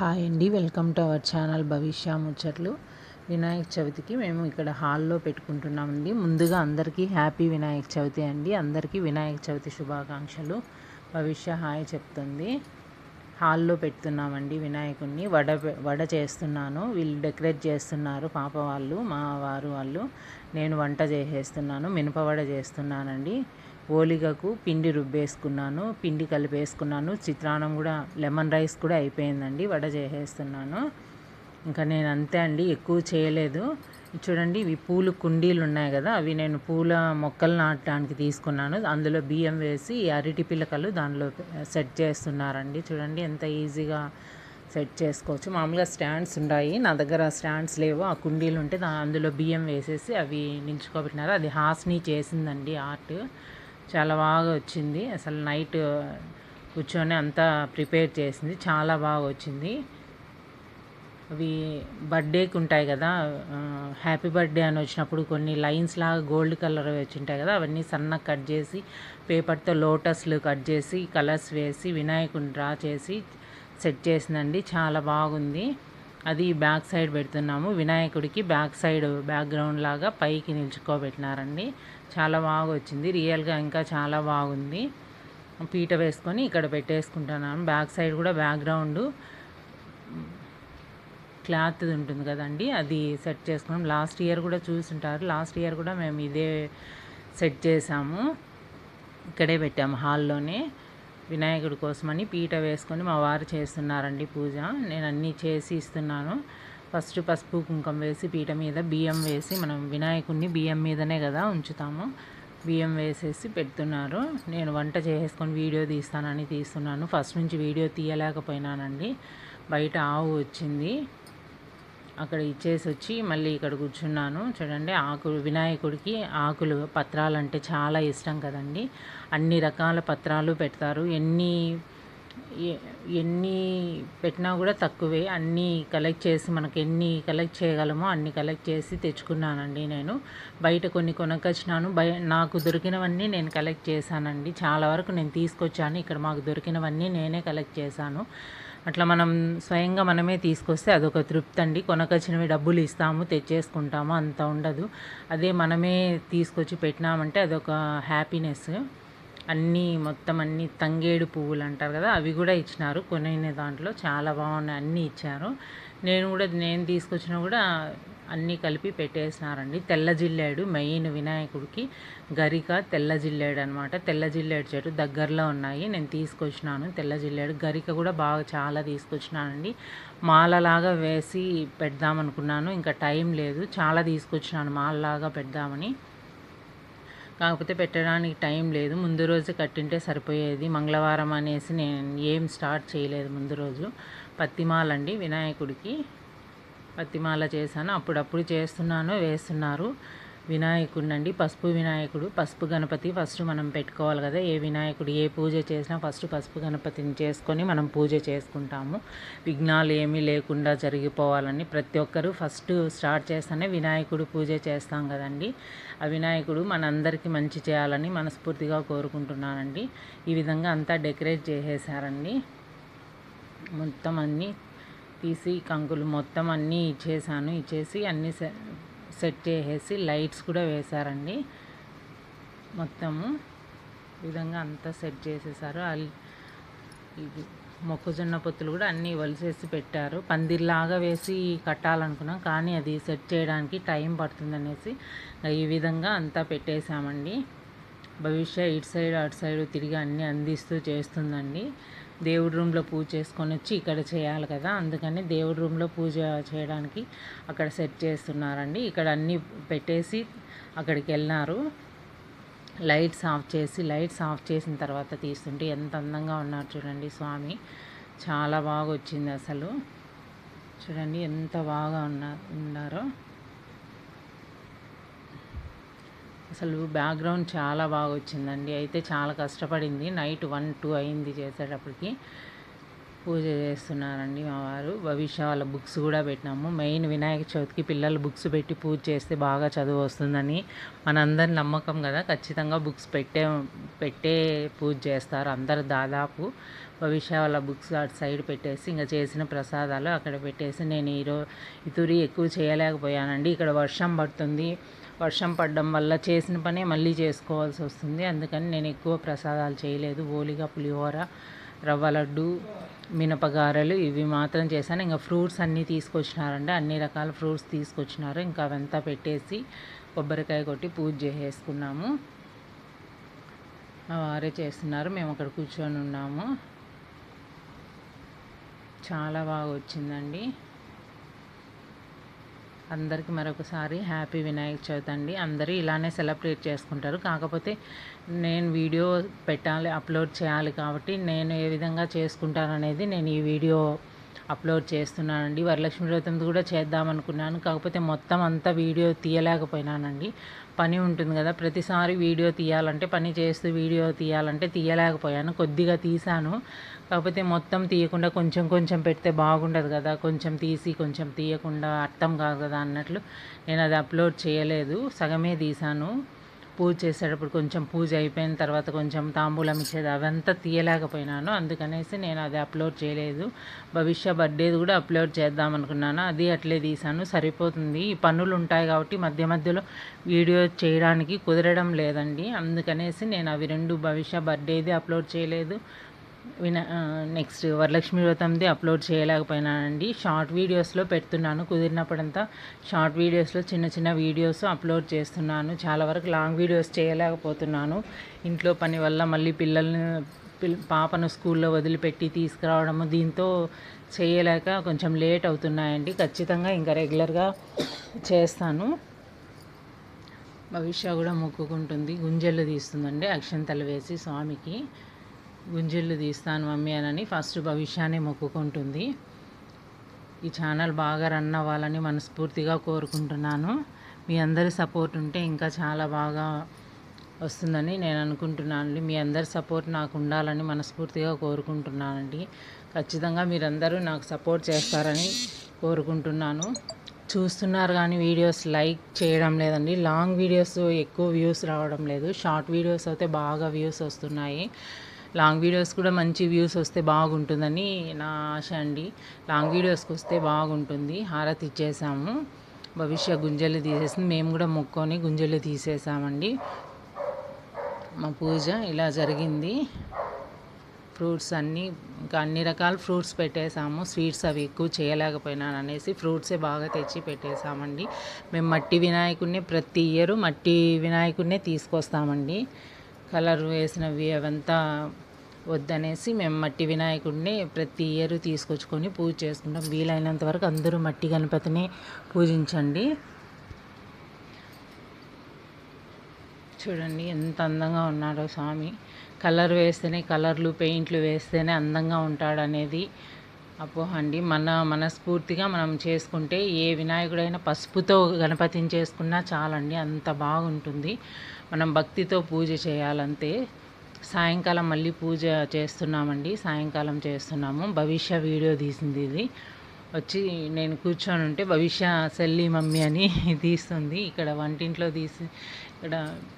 Hi అండి. Welcome to our channel Bhavishya ముచ్చట్లు. వినాయక చవితికి మేము ఇక్కడ హాల్లో పెట్టుకుంటున్నామండి. ముందుగా అందరికీ హ్యాపీ వినాయక చవితి అండి. అందరికీ వినాయక చవితి శుభాకాంక్షలు. భవిష్య హాయ్ చెప్తుంది. హాల్లో పెడుతున్నామండి వినాయకుడిని వడ వడ చేస్తున్నాను. వీళ్ళు డెకరేట్ చేస్తున్నారు పాప వాళ్ళు మా వారు వాళ్ళు. నేను వంట చేసేస్తున్నాను మినపవడ చేస్తున్నానండి. ఓలిగకు పిండి రుబ్బేసుకున్నాను పిండి కలిపేసుకున్నాను. చిత్రాన్నం కూడా లెమన్ రైస్ కూడా అయిపోయిందండి వడ చేసేస్తున్నాను. ఇంకా నేను అంతే అండి ఎక్కువ చేయలేదు. చూడండి ఇవి పూలు కుండీలు ఉన్నాయి కదా అవి నేను పూల మొక్కలు నాటడానికి తీసుకున్నాను. అందులో బియ్యం వేసి అరటి పిల్లకలు దానిలో సెట్ చేస్తున్నారండి. చూడండి ఎంత ఈజీగా సెట్ చేసుకోవచ్చు. మామూలుగా స్టాండ్స్ ఉన్నాయి నా దగ్గర స్టాండ్స్ లేవు. ఆ కుండీలు ఉంటే దా అందులో బియ్యం వేసేసి అవి నిల్చుకోబెట్టినారు అది హాస్ని చేసిందండి ఆర్ట్. చాలా బాగా వచ్చింది. అసలు నైట్ కూర్చొని అంతా ప్రిపేర్ చేసింది. చాలా బాగా వచ్చింది. అవి బర్త్డేకి ఉంటాయి కదా హ్యాపీ బర్త్డే అని వచ్చినప్పుడు కొన్ని లైన్స్ లాగా గోల్డ్ కలర్ వచ్చి ఉంటాయి కదా అవన్నీ సన్నగా కట్ చేసి పేపర్తో లోటస్లు కట్ చేసి కలర్స్ వేసి వినాయకుని డ్రా చేసి సెట్ చేసిందండి. చాలా బాగుంది. అది బ్యాక్ సైడ్ పెడుతున్నాము. వినాయకుడికి బ్యాక్ సైడ్ బ్యాక్గ్రౌండ్ లాగా పైకి నిల్చుకోబెట్టినారండి. చాలా బాగా వచ్చింది రియల్గా ఇంకా చాలా బాగుంది. పీట వేసుకొని ఇక్కడ పెట్టేసుకుంటున్నాను బ్యాక్ సైడ్ కూడా బ్యాక్గ్రౌండ్ క్లాత్ ఉంటుంది కదండి అది సెట్ చేసుకున్నాం. లాస్ట్ ఇయర్ కూడా చూసుంటారు. లాస్ట్ ఇయర్ కూడా మేము ఇదే సెట్ చేసాము. ఇక్కడే పెట్టాము హాల్లోనే. వినాయకుడి కోసమని పీట వేసుకొని మా వారు చేస్తున్నారండి పూజ. నేను అన్నీ చేసి ఇస్తున్నాను. ఫస్ట్ పసుపు కుంకుమ వేసి పీట మీద బియ్యం వేసి మనం వినాయకుడిని బియ్యం మీదనే కదా ఉంచుతాము. బియ్యం వేసేసి పెడుతున్నారు. నేను వంట చేసుకొని వీడియో తీస్తానని తీస్తున్నాను. ఫస్ట్ నుంచి వీడియో తీయలేకపోయినానండి. బయట ఆవు వచ్చింది. అక్కడ ఇచ్చేసి వచ్చి మళ్ళీ ఇక్కడ కూర్చున్నాను. చూడండి ఆకులు వినాయకుడికి ఆకులు పత్రాలు అంటే చాలా ఇష్టం కదండి. అన్ని రకాల పత్రాలు పెడతారు. ఎన్ని ఎన్ని పెట్టినా కూడా తక్కువే. అన్నీ కలెక్ట్ చేసి మనకి ఎన్ని కలెక్ట్ చేయగలమో అన్ని కలెక్ట్ చేసి తెచ్చుకున్నానండి నేను. బయట కొన్ని కొనకొచ్చినాను. బయ నాకు దొరికినవన్నీ నేను కలెక్ట్ చేశానండి. చాలా వరకు నేను తీసుకొచ్చాను. ఇక్కడ మాకు దొరికినవన్నీ నేనే కలెక్ట్ చేశాను. అట్లా మనం స్వయంగా మనమే తీసుకొస్తే అదొక తృప్తి అండి కొనకొచ్చినవి డబ్బులు ఇస్తాము తెచ్చేసుకుంటాము అంత ఉండదు. అదే మనమే తీసుకొచ్చి పెట్టినామంటే అదొక హ్యాపీనెస్. అన్నీ మొత్తం అన్ని తంగేడు పువ్వులు అంటారు కదా అవి కూడా ఇచ్చినారు. కొనిన దాంట్లో చాలా బాగున్నాయి అన్నీ ఇచ్చారు. నేను కూడా నేను తీసుకొచ్చినా కూడా అన్నీ కలిపి పెట్టేసినారండి. తెల్ల జిల్లేడు మెయిన్ వినాయకుడికి గరిక తెల్ల జిల్లేడు అనమాట తెల్ల జిల్లేడు చెట్టు దగ్గరలో ఉన్నాయి. నేను తీసుకొచ్చినాను తెల్ల జిల్లేడు గరిక కూడా బాగా చాలా తీసుకొచ్చినానండి. మాలలాగా వేసి పెడదామనుకున్నాను. ఇంకా టైం లేదు. చాలా తీసుకొచ్చినాను మాలలాగా పెడదామని. కాకపోతే పెట్టడానికి టైం లేదు. ముందు రోజు కట్టింటే సరిపోయేది. మంగళవారం అనేసి నేను ఏం స్టార్ట్ చేయలేదు ముందు రోజు. పత్తిమాలండి వినాయకుడికి. పత్తిమాల చేశాను. అప్పుడప్పుడు చేస్తున్నాను వేస్తున్నారు. వినాయకుడు అండి పసుపు వినాయకుడు పసుపు గణపతి ఫస్ట్ మనం పెట్టుకోవాలి కదా. ఏ వినాయకుడు ఏ పూజ చేసినా ఫస్ట్ పసుపు గణపతిని చేసుకొని మనం పూజ చేసుకుంటాము. విఘ్నాలు ఏమీ లేకుండా జరిగిపోవాలని ప్రతి ఒక్కరూ ఫస్ట్ స్టార్ట్ చేస్తేనే వినాయకుడు పూజ చేస్తాం కదండి. ఆ వినాయకుడు మనందరికీ మంచి చేయాలని మనస్ఫూర్తిగా కోరుకుంటున్నానండి. ఈ విధంగా అంతా డెకరేట్ చేసేసారండి. మొత్తం అన్నీ తీసి కంకులు మొత్తం అన్నీ ఇచ్చేసాను. ఇచ్చేసి అన్నీ సెట్ చేసేసి లైట్స్ కూడా వేశారండి. మొత్తము విధంగా అంతా సెట్ చేసేసారు. ఇది మొక్కజొన్న పొత్తులు కూడా అన్నీ వలిసేసి పెట్టారు. పందిర్లాగా వేసి కట్టాలనుకున్నాం కానీ అది సెట్ చేయడానికి టైం పడుతుందనేసి ఈ విధంగా అంతా పెట్టేశామండి. భవిష్య ఇటు సైడ్ అటు సైడ్ తిరిగి అన్నీ అందిస్తూ చేస్తుందండి. దేవుడి రూమ్లో పూజ చేసుకొని వచ్చి ఇక్కడ చేయాలి కదా. అందుకని దేవుడి రూమ్లో పూజ చేయడానికి అక్కడ సెట్ చేస్తున్నారండి. ఇక్కడ అన్నీ పెట్టేసి అక్కడికి వెళ్ళినారు. లైట్స్ ఆఫ్ చేసి లైట్స్ ఆఫ్ చేసిన తర్వాత తీస్తుంటే ఎంత అందంగా ఉన్నారు చూడండి స్వామి. చాలా బాగా వచ్చింది అసలు. చూడండి ఎంత బాగా ఉన్నా ఉన్నారో. అసలు బ్యాక్గ్రౌండ్ చాలా బాగా వచ్చిందండి అయితే చాలా కష్టపడింది. నైట్ వన్ టూ అయింది చేసేటప్పటికి. పూజ చేస్తున్నారండి మా వారు. భవిష్య వాళ్ళ బుక్స్ కూడా పెట్టినాము. మెయిన్ వినాయక చవితికి పిల్లలు బుక్స్ పెట్టి పూజ చేస్తే బాగా చదువు వస్తుందని మనందరి నమ్మకం కదా. ఖచ్చితంగా బుక్స్ పెట్టే పెట్టే పూజ చేస్తారు అందరు దాదాపు. భవిష్య వాళ్ళ బుక్స్ అటు సైడ్ పెట్టేసి ఇంకా చేసిన ప్రసాదాలు అక్కడ పెట్టేసి నేను ఈరోజు ఇతురి ఎక్కువ చేయలేకపోయానండి. ఇక్కడ వర్షం పడుతుంది. వర్షం పడడం వల్ల చేసిన పనే మళ్ళీ చేసుకోవాల్సి వస్తుంది. అందుకని నేను ఎక్కువ ప్రసాదాలు చేయలేదు. ఓలిగా పులిహోర రవ్వ లడ్డు మినపగారెలు ఇవి మాత్రం చేశాను. ఇంకా ఫ్రూట్స్ అన్నీ తీసుకొచ్చినారండి. అన్ని రకాల ఫ్రూట్స్ తీసుకొచ్చినారు. ఇంకా అవంతా పెట్టేసి కొబ్బరికాయ కొట్టి పూజ చేసేసుకున్నాము. వారే చేస్తున్నారు. మేము అక్కడ కూర్చొని ఉన్నాము. చాలా బాగా వచ్చిందండి. అందరికీ మరొకసారి హ్యాపీ వినాయక చవితి అండి. అందరూ ఇలానే సెలబ్రేట్ చేసుకుంటారు. కాకపోతే నేను వీడియో పెట్టాలి అప్లోడ్ చేయాలి కాబట్టి నేను ఏ విధంగా చేసుకుంటాననేది నేను ఈ వీడియో అప్లోడ్ చేస్తున్నానండి. వరలక్ష్మి వ్రతం కూడా చేద్దామనుకున్నాను. కాకపోతే మొత్తం అంతా వీడియో తీయలేకపోయినానండి. పని ఉంటుంది కదా ప్రతిసారి వీడియో తీయాలంటే పని చేస్తూ వీడియో తీయాలంటే తీయలేకపోయాను. కొద్దిగా తీశాను. కాకపోతే మొత్తం తీయకుండా కొంచెం కొంచెం పెడితే బాగుండదు కదా కొంచెం తీసి కొంచెం తీయకుండా అర్థం కాదు కదా అన్నట్లు నేను అది అప్లోడ్ చేయలేదు. సగమే తీశాను. పూజ చేసేటప్పుడు కొంచెం పూజ అయిపోయిన తర్వాత కొంచెం తాంబూలం ఇచ్చేది అవంతా తీయలేకపోయినాను. అందుకనేసి నేను అది అప్లోడ్ చేయలేదు. భవిష్య బర్త్డేది కూడా అప్లోడ్ చేద్దాం అనుకున్నాను. అది అట్లే తీసాను సరిపోతుంది. ఈ పనులు ఉంటాయి కాబట్టి మధ్య మధ్యలో వీడియో చేయడానికి కుదరడం లేదండి. అందుకనేసి నేను అవి రెండు భవిష్య బర్త్డేది అప్లోడ్ చేయలేదు. విన నెక్స్ట్ వరలక్ష్మి వ్రతంది అప్లోడ్ చేయలేకపోయినానండి. షార్ట్ వీడియోస్లో పెడుతున్నాను కుదిరినప్పుడంతా షార్ట్ వీడియోస్లో చిన్న చిన్న వీడియోస్ అప్లోడ్ చేస్తున్నాను. చాలా వరకు లాంగ్ వీడియోస్ చేయలేకపోతున్నాను. ఇంట్లో పని వల్ల మళ్ళీ పిల్లల్ని పాపను స్కూల్లో వదిలిపెట్టి తీసుకురావడము దీంతో చేయలేక కొంచెం లేట్ అవుతున్నాయండి. ఖచ్చితంగా ఇంకా రెగ్యులర్గా చేస్తాను. భవిష్య కూడా మొక్కుకుంటుంది. గుంజలు తీస్తుందండి అక్షంతలు వేసి స్వామికి. గుంజిళ్ళు తీస్తాను మమ్మీ అని ఫస్ట్ భవిష్యాన్ని మొక్కుకుంటుంది. ఈ ఛానల్ బాగా రన్ అవ్వాలని మనస్ఫూర్తిగా కోరుకుంటున్నాను. మీ అందరి సపోర్ట్ ఉంటే ఇంకా చాలా బాగా వస్తుందని నేను అనుకుంటున్నానండి. మీ అందరి సపోర్ట్ నాకు ఉండాలని మనస్ఫూర్తిగా కోరుకుంటున్నానండి. ఖచ్చితంగా మీరందరూ నాకు సపోర్ట్ చేస్తారని కోరుకుంటున్నాను. చూస్తున్నారు కానీ వీడియోస్ లైక్ చేయడం లేదండి. లాంగ్ వీడియోస్ ఎక్కువ వ్యూస్ రావడం లేదు. షార్ట్ వీడియోస్ అయితే బాగా వ్యూస్ వస్తున్నాయి. లాంగ్ వీడియోస్ కూడా మంచి వ్యూస్ వస్తే బాగుంటుందని నా ఆశ అండి. లాంగ్ వీడియోస్కి వస్తే బాగుంటుంది. హారతి ఇచ్చేసాము. భవిష్య గుంజలు తీసేసింది. మేము కూడా మొక్కొని గుంజలు తీసేసామండి. మా పూజ ఇలా జరిగింది. ఫ్రూట్స్ అన్నీ ఇంకా అన్ని రకాల ఫ్రూట్స్ పెట్టేసాము. స్వీట్స్ అవి ఎక్కువ చేయలేకపోయినాను అనేసి ఫ్రూట్సే బాగా తెచ్చి పెట్టేసామండి. మేము మట్టి వినాయకుడిని ప్రతి ఇయర్ మట్టి వినాయకుడినే తీసుకొస్తామండి. కలర్ వేసినవి అవంతా వద్దనేసి మేము మట్టి వినాయకుడిని ప్రతి ఇయర్ తీసుకొచ్చుకొని పూజ చేసుకుంటాం. వీలైనంత వరకు అందరూ మట్టి గణపతిని పూజించండి. చూడండి ఎంత అందంగా ఉన్నాడో స్వామి. కలర్ వేస్తేనే కలర్లు పెయింట్లు వేస్తేనే అందంగా ఉంటాడనేది అపోహ అండి మన మనస్ఫూర్తిగా మనం చేసుకుంటే ఏ వినాయకుడైనా పసుపుతో గణపతిని చేసుకున్నా చాలండి అంత బాగుంటుంది. మనం భక్తితో పూజ చేయాలంతే. సాయంకాలం మళ్ళీ పూజ చేస్తున్నామండి సాయంకాలం చేస్తున్నాము. భవిష్య వీడియో తీసింది ఇది. వచ్చి నేను కూర్చొని ఉంటే భవిష్య సెల్లి మమ్మీ అని తీస్తుంది. ఇక్కడ వంటింట్లో తీసి ఇక్కడ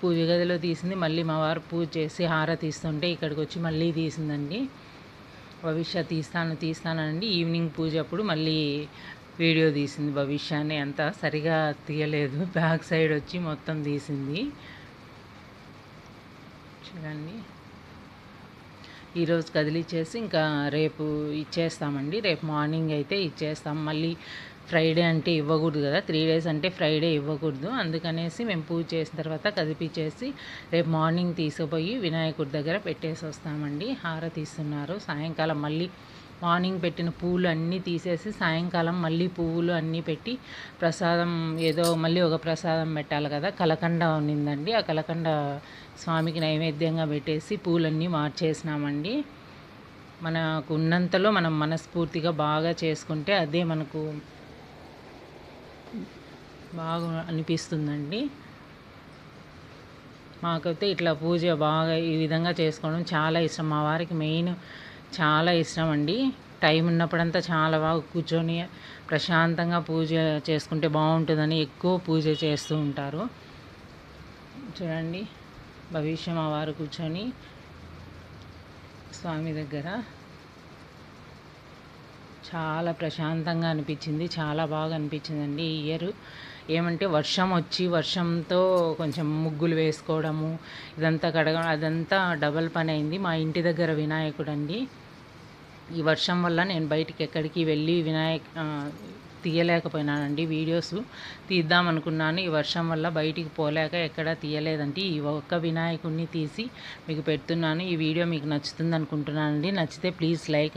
పూజ గదిలో తీసింది. మళ్ళీ మా వారు పూజ చేసి హార తీస్తుంటే ఇక్కడికి వచ్చి మళ్ళీ తీసిందండి. భవిష్య తీస్తాను తీస్తానండి ఈవినింగ్ పూజ అప్పుడు మళ్ళీ వీడియో తీసింది భవిష్యాన్ని. అంత సరిగా తీయలేదు. బ్యాక్ సైడ్ వచ్చి మొత్తం తీసింది. చూడండి. ఈరోజు కదిలిచ్చేసి ఇంకా రేపు ఇచ్చేస్తామండి. రేపు మార్నింగ్ అయితే ఇచ్చేస్తాం. మళ్ళీ ఫ్రైడే అంటే ఇవ్వకూడదు కదా. త్రీ డేస్ అంటే ఫ్రైడే ఇవ్వకూడదు. అందుకనేసి మేము పూజ చేసిన తర్వాత కదిపించేసి రేపు మార్నింగ్ తీసుకుపోయి వినాయకుడి దగ్గర పెట్టేసి వస్తామండి. హారతి ఇస్తున్నారు సాయంకాలం మళ్ళీ మార్నింగ్ పెట్టిన పువ్వులు అన్నీ తీసేసి సాయంకాలం మళ్ళీ పువ్వులు అన్నీ పెట్టి ప్రసాదం ఏదో మళ్ళీ ఒక ప్రసాదం పెట్టాలి కదా. కలకండ ఉన్నిందండి. ఆ కలకండ స్వామికి నైవేద్యంగా పెట్టేసి పూలన్నీ మార్చేసినామండి. మనకు ఉన్నంతలో మనం మనస్ఫూర్తిగా బాగా చేసుకుంటే అదే మనకు బాగా అనిపిస్తుందండి మాకైతే ఇట్లా పూజ బాగా ఈ విధంగా చేసుకోవడం చాలా ఇష్టం. మా వారికి మెయిన్ చాలా ఇష్టం అండి. టైం ఉన్నప్పుడంతా చాలా బాగా కూర్చొని ప్రశాంతంగా పూజ చేసుకుంటే బాగుంటుందని ఎక్కువ పూజ చేస్తూ ఉంటారు. చూడండి భవిష్యం వారు కూర్చొని స్వామి దగ్గర చాలా ప్రశాంతంగా అనిపించింది. చాలా బాగా అనిపించిందండి ఈ ఇయర్. ఏమంటే వర్షం వచ్చి వర్షంతో కొంచెం ముగ్గులు వేసుకోవడము ఇదంతా కడగడం అదంతా డబల్ పని అయింది. మా ఇంటి దగ్గర వినాయకుడు అండి. ఈ వర్షం వల్ల నేను బయటికి ఎక్కడికి వెళ్ళి వినాయక్ తీయలేకపోయినానండి. వీడియోస్ తీద్దాం అనుకున్నాను. ఈ వర్షం వల్ల బయటికి పోలేక ఎక్కడా తీయలేదండి. ఈ ఒక్క వినాయకుడిని తీసి మీకు పెడుతున్నాను. ఈ వీడియో మీకు నచ్చుతుంది అనుకుంటున్నానండి. నచ్చితే ప్లీజ్ లైక్